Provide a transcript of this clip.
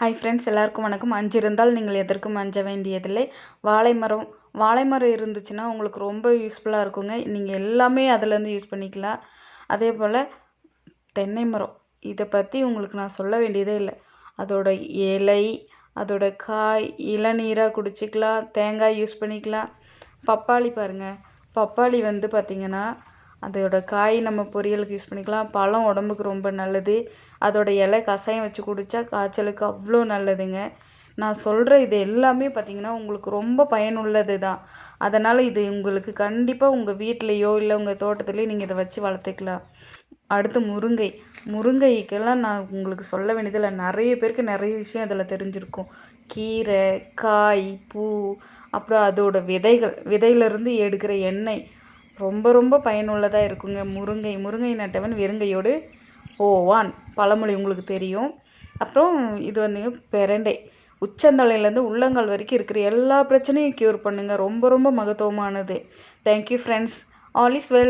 Hi friends எல்லாருக்கும் வணக்கம். அஞ்சு இருந்தால் நீங்கள் எதற்கும் அஞ்ச வேண்டியதில்லை. வாழை மரம் வாழை மரம் இருந்துச்சுன்னா உங்களுக்கு ரொம்ப யூஸ்ஃபுல்லாக இருக்குங்க. நீங்கள் எல்லாமே அதுலேருந்து யூஸ் பண்ணிக்கலாம். அதே போல் தென்னை மரம் இதை பற்றி உங்களுக்கு நான் சொல்ல வேண்டியதே இல்லை. அதோட இலை அதோட காய் இளநீராக குடிச்சிக்கலாம் தேங்காய் யூஸ் பண்ணிக்கலாம். பப்பாளி பாருங்கள் பப்பாளி வந்து பார்த்திங்கன்னா அதோட காய் நம்ம பொரியலுக்கு யூஸ் பண்ணிக்கலாம். பழம் உடம்புக்கு ரொம்ப நல்லது. அதோட இலை கஷாயம் வச்சு குடித்தா காய்ச்சலுக்கு அவ்வளோ நல்லதுங்க. நான் சொல்கிற இது எல்லாமே பார்த்திங்கன்னா உங்களுக்கு ரொம்ப பயனுள்ளது தான் அதனால் இது உங்களுக்கு கண்டிப்பாக உங்கள் வீட்லேயோ இல்லை உங்கள் தோட்டத்துலேயோ நீங்கள் இதை வச்சு வளர்த்துக்கலாம். அடுத்து முருங்கை. முருங்கைக்கெல்லாம் நான் உங்களுக்கு சொல்ல வேண்டியதில் நிறைய பேருக்கு நிறைய விஷயம் அதில் தெரிஞ்சிருக்கும். கீரை காய் பூ அப்புறம் அதோட விதைகள். விதையிலேருந்து எடுக்கிற எண்ணெய். ரொம்ப ரொம்ப பயனுள்ளதாக இருக்குங்க. முருங்கை முருங்கை நட்டவன் வெறுங்கையோடு ஓவான் பழமொழி உங்களுக்கு தெரியும். அப்புறம் இது வந்து பிரண்டை. உச்சந்தலையிலேருந்து உள்ளங்கால் வரைக்கும் இருக்கிற எல்லா பிரச்சனையும் க்யூர் பண்ணுங்கள் ரொம்ப ரொம்ப மகத்துவமானது. Thank you friends all is well